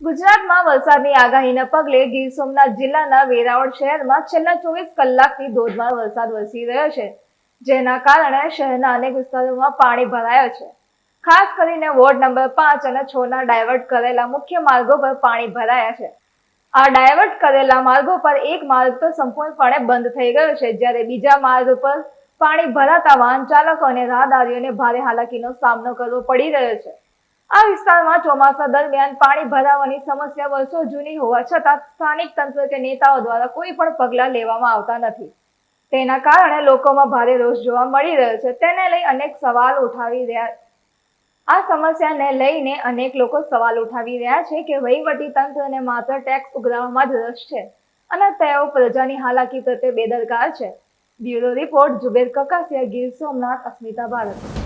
ગુજરાતમાં વરસાદની આગાહીના પગલે ગીર સોમનાથ જિલ્લાના વેરાવળ શહેરમાં છેલ્લા ચોવીસ કલાકથી ધોધમાર વરસાદ વરસી રહ્યો છે, જેના કારણે શહેરના અનેક વિસ્તારોમાં પાણી ભરાયો છે. ખાસ કરીને વોર્ડ નંબર પાંચ અને છ ના ડાયવર્ટ કરેલા મુખ્ય માર્ગો પર પાણી ભરાયા છે. આ ડાયવર્ટ કરેલા માર્ગો પર એક માર્ગ તો સંપૂર્ણપણે બંધ થઈ ગયો છે, જ્યારે બીજા માર્ગ પર પાણી ભરાતા વાહન ચાલકો અને રાહદારીઓને ભારે હાલાકીનો સામનો કરવો પડી રહ્યો છે. આ વિસ્તારમાં ચોમાસા દરમિયાન પાણી ભરાવાની સમસ્યા વર્ષો જૂની હોવા છતાં સ્થાનિક તંત્ર કે નેતાઓ દ્વારા કોઈ પણ પગલાં લેવામાં આવતા નથી. તેના કારણે લોકોમાં ભારે રોષ જોવા મળી રહ્યો છે. તેને લઈ અનેક સવાલ ઉઠાવી રહ્યા આ સમસ્યાને લઈને અનેક લોકો સવાલ ઉઠાવી રહ્યા છે કે વહીવટી તંત્રને માત્ર ટેક્સ ઉઘરાવવામાં જ રસ છે અને તેઓ પ્રજાની હાલાકી પ્રત્યે બેદરકાર છે. Bureau report Zuber Kakasiya Gir, Somnath, Asmita Bharat.